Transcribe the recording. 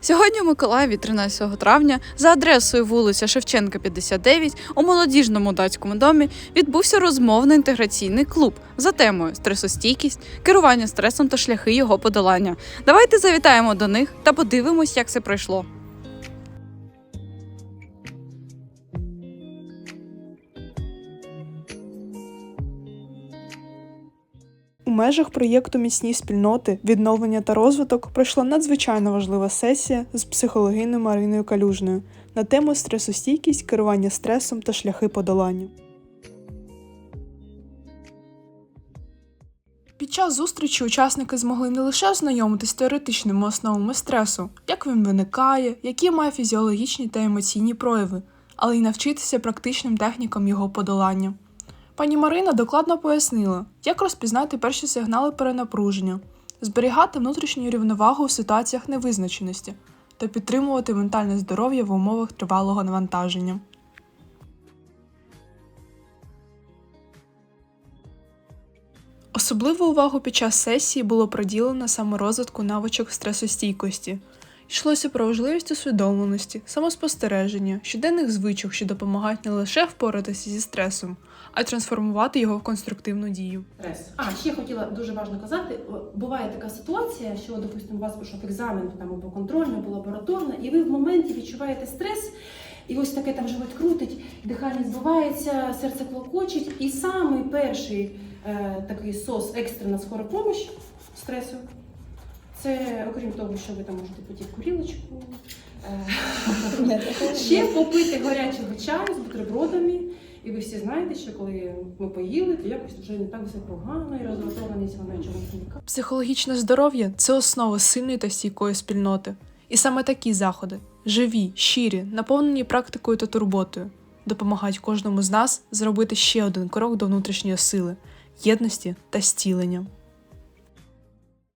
Сьогодні у Миколаєві, 13 травня, за адресою вулиця Шевченка, 59, у молодіжному датському домі відбувся розмовно-інтеграційний клуб за темою стресостійкість, керування стресом та шляхи його подолання. Давайте завітаємо до них та подивимось, як це пройшло. Межах проєкту Міцні спільноти, відновлення та розвиток пройшла надзвичайно важлива сесія з психологиною Мариною Калюжною на тему стресостійкість, керування стресом та шляхи подолання. Під час зустрічі учасники змогли не лише ознайомитись з теоретичними основами стресу, як він виникає, які має фізіологічні та емоційні прояви, але й навчитися практичним технікам його подолання. Пані Марина докладно пояснила, як розпізнати перші сигнали перенапруження, зберігати внутрішню рівновагу в ситуаціях невизначеності та підтримувати ментальне здоров'я в умовах тривалого навантаження. Особливу увагу під час сесії було приділено саморозвитку навичок стресостійкості. Йшлося про важливість усвідомленості, самоспостереження, щоденних звичок, що допомагають не лише впоратися зі стресом, а й трансформувати його в конструктивну дію. стрес. А ще хотіла дуже важливо казати: буває така ситуація, що, допустимо, у вас пройшов екзамен там або контрольний, або лабораторний, і ви в моменті відчуваєте стрес, і ось таке там живот крутить, дихання збивається, серце клокочить. І самий перший е, такий сос екстрена скора помощь стресу. Це окрім того, що ви там можете потіти курілочку, е, ще попити гарячого чаю з бутербродами. І ви всі знаєте, що коли ми поїли, то якось вже не так все погано і роздратованість вона чомусь зникає. Психологічне здоров'я це основа сильної та стійкої спільноти. І саме такі заходи живі, щирі, наповнені практикою та турботою, допомагають кожному з нас зробити ще один крок до внутрішньої сили, єдності та стілення.